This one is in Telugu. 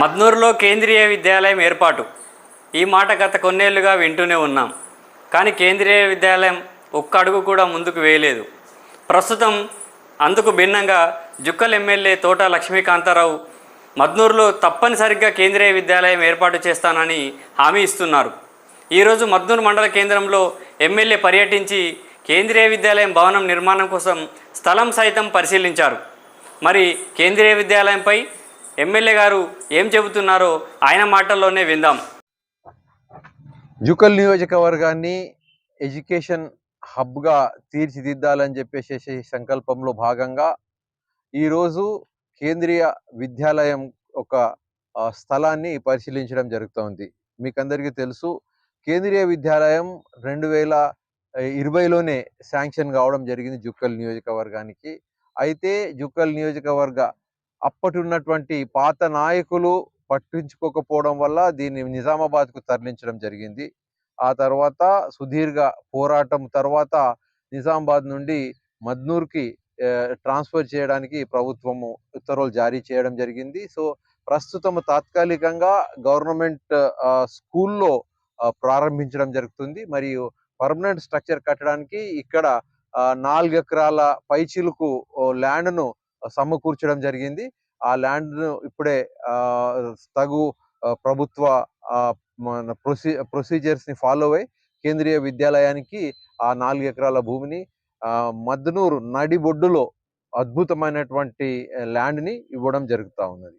మద్నూరులో కేంద్రీయ విద్యాలయం ఏర్పాటు. ఈ మాట గత కొన్నేళ్ళుగా వింటూనే ఉన్నాం. కానీ కేంద్రీయ విద్యాలయం ఒక్క అడుగు కూడా ముందుకు వేయలేదు. ప్రస్తుతం అందుకు భిన్నంగా జుక్కల్ ఎమ్మెల్యే తోట లక్ష్మీకాంతారావు మద్నూరులో తప్పనిసరిగా కేంద్రీయ విద్యాలయం ఏర్పాటు చేస్తానని హామీ ఇస్తున్నారు. ఈరోజు మద్నూరు మండల కేంద్రంలో ఎమ్మెల్యే పర్యటించి కేంద్రీయ విద్యాలయం భవనం నిర్మాణం కోసం స్థలం సైతం పరిశీలించారు. మరి కేంద్రీయ విద్యాలయంపై ఎమ్మెల్యే గారు ఏం చెబుతున్నారో ఆయన మాటల్లోనే విందాం. జుకల్ నియోజకవర్గాన్ని ఎడ్యుకేషన్ హబ్గా తీర్చిదిద్దాలని చెప్పేసి సంకల్పంలో భాగంగా ఈరోజు కేంద్రీయ విద్యాలయం ఒక స్థలాన్ని పరిశీలించడం జరుగుతోంది. మీకు అందరికీ తెలుసు కేంద్రీయ విద్యాలయం రెండు వేల ఇరవైలోనే శాంక్షన్ కావడం జరిగింది జుక్కల్ నియోజకవర్గానికి. అయితే జుక్కల్ నియోజకవర్గ అప్పటి ఉన్నటువంటి పాత నాయకులు పట్టించుకోకపోవడం వల్ల దీన్ని నిజామాబాద్కు తరలించడం జరిగింది. ఆ తర్వాత సుదీర్ఘ పోరాటం తర్వాత నిజామాబాద్ నుండి మద్నూర్కి ట్రాన్స్ఫర్ చేయడానికి ప్రభుత్వము ఉత్తర్వులు జారీ చేయడం జరిగింది. సో ప్రస్తుతం తాత్కాలికంగా గవర్నమెంట్ స్కూల్లో ప్రారంభించడం జరుగుతుంది. మరియు పర్మనెంట్ స్ట్రక్చర్ కట్టడానికి ఇక్కడ నాలుగు ఎకరాల పైచిలకు ల్యాండ్ను సమకూర్చడం జరిగింది. ఆ ల్యాండ్ను ఇప్పుడే తగు ప్రభుత్వ ఆ, మన ప్రొసీ ప్రొసీజర్స్ని ఫాలో అయ్యి కేంద్రీయ విద్యాలయానికి ఆ నాలుగు ఎకరాల భూమిని ఆ, మద్నూరు నడిబొడ్డులో అద్భుతమైనటువంటి ల్యాండ్ని ఇవ్వడం జరుగుతూ ఉన్నది.